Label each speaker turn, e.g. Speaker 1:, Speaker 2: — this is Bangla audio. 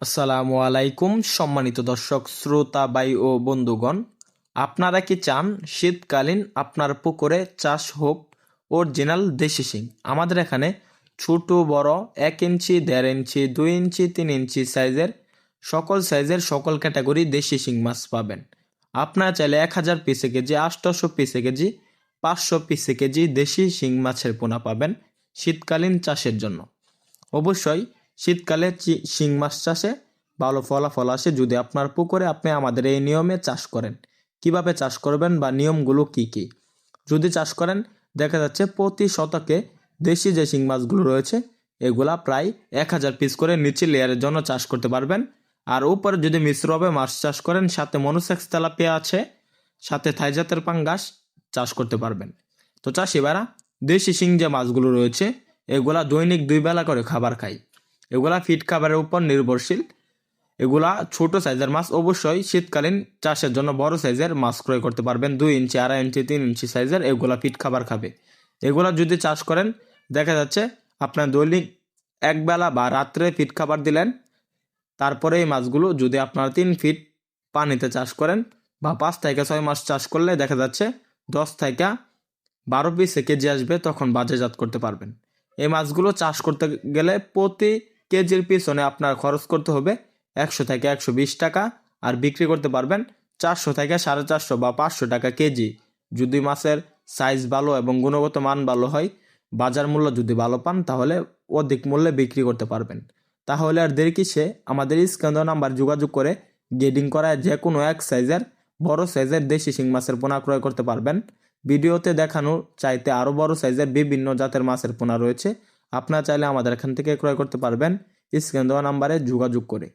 Speaker 1: আসসালামু আলাইকুম, সম্মানিত দর্শক, শ্রোতা বাই ও বন্ধুগণ। আপনারা কি চান শীতকালীন আপনার পুকুরে চাষ হোক? অরিজিনাল দেশি শিং। আমাদের এখানে ছোট, বড়, এক ইঞ্চি, দেড় ইঞ্চি, দুই ইঞ্চি, তিন ইঞ্চি সাইজের, সকল সাইজের, সকল ক্যাটাগরি দেশি শিং মাছ পাবেন। আপনারা চাইলে এক হাজার পিসে কেজি আটশোশো পিসে কেজি, পাঁচশো পিসে কেজি দেশি শিং মাছের পোনা পাবেন শীতকালীন চাষের জন্য। অবশ্যই শীতকালে শিং মাছ চাষে ভালো ফলাফল আসে যদি আপনার পুকুরে আপনি আমাদের এই নিয়মে চাষ করেন। কীভাবে চাষ করবেন বা নিয়মগুলো কি কি? যদি চাষ করেন, দেখা যাচ্ছে প্রতি শতকে দেশি যে শিং মাছগুলো রয়েছে, এগুলা প্রায় এক হাজার পিস করে নিচে লেয়ারের জন্য চাষ করতে পারবেন। আর উপরে যদি মিশ্রভাবে মাছ চাষ করেন, সাথে মনুসেক্স তেলাপিয়া আছে, সাথে থাইজাতের পাঙ্গাস চাষ করতে পারবেন। তো চাষিবারা দেশি শিং যে মাছগুলো রয়েছে, এগুলা দৈনিক দুই বেলা করে খাবার খায়। এগুলা ফিট খাবারের উপর নির্ভরশীল। এগুলা ছোট সাইজের মাছ অবশ্যই শীতকালীন চাষের জন্য বড় সাইজের মাছ ক্রয় করতে পারবেন। দুই ইঞ্চি, আড়াই ইঞ্চি, তিন ইঞ্চি সাইজের এগুলা ফিট খাবার খাবে। এগুলা যদি চাষ করেন, দেখা যাচ্ছে আপনার দৈনিক একবেলা বা রাত্রে ফিট খাবার দিলেন, তারপরে এই মাছগুলো যদি আপনারা তিন ফিট পানিতে চাষ করেন বা পাঁচ থেকে ছয় মাস চাষ করলে দেখা যাচ্ছে দশ থেকে বারো পিসে কেজি আসবে, তখন বাজারজাত করতে পারবেন। এই মাছগুলো চাষ করতে গেলে প্রতি কেজির পিছনে আপনার খরচ করতে হবে একশো থেকে একশো বিশ টাকা আর বিক্রি করতে পারবেন চারশো থেকে সাড়ে চারশো বা পাঁচশো টাকা কেজি। যদি মাছের সাইজ ভালো এবং গুণগত মান ভালো হয়, বাজার মূল্য যদি ভালো পান, তাহলে অধিক মূল্যে বিক্রি করতে পারবেন। তাহলে আর দেরি কিসে? আমাদের স্ক্যান নাম্বার যোগাযোগ করে গেডিং করা যে কোনো এক সাইজের বড় সাইজের দেশি শিং মাছের পোনা ক্রয় করতে পারবেন। ভিডিওতে দেখানো চাইতে আরও বড় সাইজের বিভিন্ন জাতের মাছের পোনা রয়েছে। আপনারা চাইলে আমাদের এখান থেকে ক্রয় করতে পারবেন। স্ক্রিন দেওয়া নাম্বারে যোগাযোগ করে।